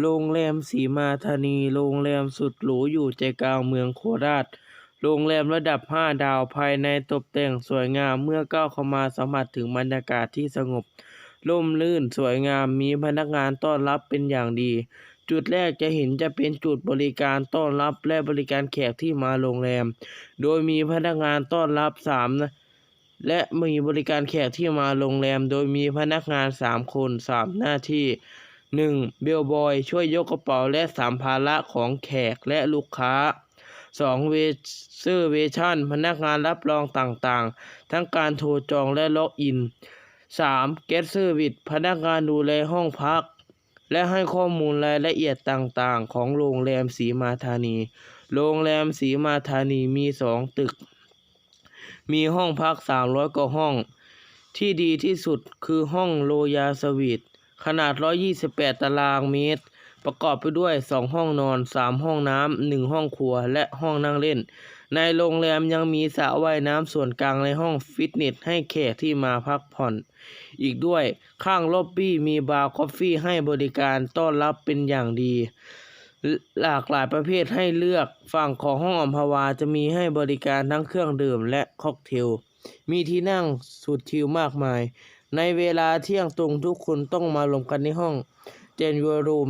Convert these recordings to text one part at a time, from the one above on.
โรงแรมสีมาธานี โรงแรมสุดหรูอยู่ใจกลางเมืองโคราช โรงแรมระดับ 5 ดาวภายในตกแต่งสวยงามเมื่อก้าวเข้ามาสัมผัสถึงบรรยากาศที่สงบร่มรื่นสวยงามมีพนักงานต้อนรับเป็นอย่างดี จุดแรกจะเห็นจะเป็นจุดบริการต้อนรับและบริการแขกที่มาโรงแรม โดยมีพนักงานต้อนรับสามนะและมีบริการแขกที่มาโรงแรม โดยมีพนักงานสามคนสามหน้าที่ หนึ่งเบลบอยช่วยยกกระเป๋าและสัมภาระของแขกและลูกค้าสองเวเซอร์เวชั่นพนักงานรับรองต่างๆ ทั้งการโทรจองและล็อกอิน 3. เกสเซอร์วิสพนักงานดูแลห้องพัก และให้ข้อมูลรายละเอียดต่างๆ ของโรงแรมสีมาธานี โรงแรมสีมาธานีมีสองตึก มีห้องพัก 300 กว่าห้อง ที่ดีที่สุดคือห้องโรยาสวีท ขนาด 128 ตารางเมตร ประกอบไปด้วย 2 ห้องนอน 3 ห้องน้ำ 1 ห้องครัว และห้องนั่งเล่น ในโรงแรมยังมีสระว่ายน้ำส่วนกลางในห้องฟิตเนสให้แขกที่มาพักผ่อน อีกด้วยข้างล็อบบี้มีบาร์คอฟฟี่ให้บริการต้อนรับเป็นอย่างดี หลากหลายประเภทให้เลือก ฝั่งของห้องอัมพวาจะมีให้บริการทั้งเครื่องดื่มและค็อกเทล มีที่นั่งสุดชิลมากมาย ในเวลาเที่ยงตรงทุกคนต้องมารวมกันในห้องเจนยูรูม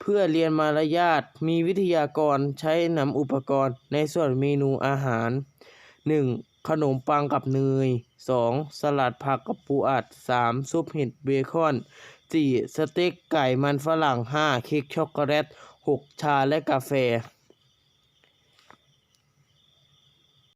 เพื่อเรียนมารยาทมีวิทยากรใช้นำอุปกรณ์ในส่วนเมนูอาหาร 1. ขนมปังกับเนย 2. สลัดผักกับปูอัด 3. ซุปเห็ดเบคอน 4. สเต็กไก่มันฝรั่ง 5. เค้กช็อกโกแลต 6. ชาและกาแฟ